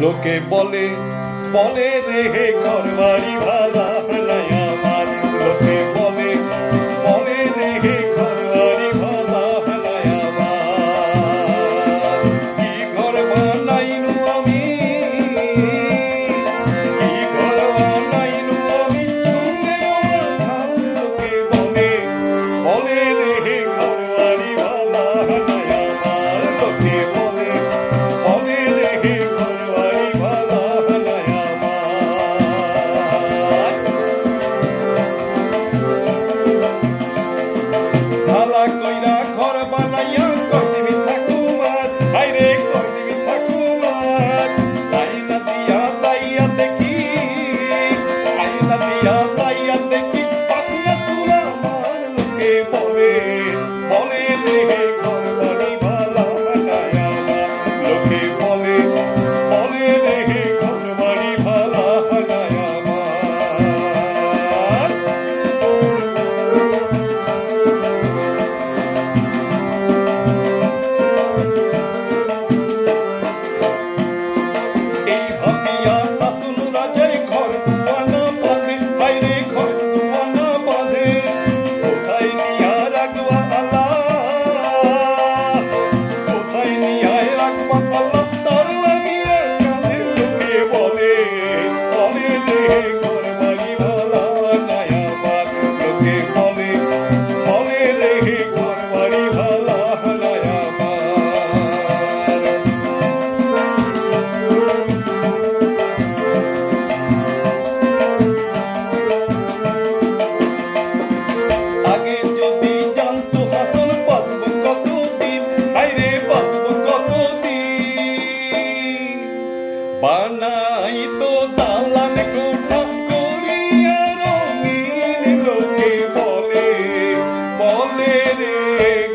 লোকে বলে বলে রে ঘর বাড়ি ভালা রে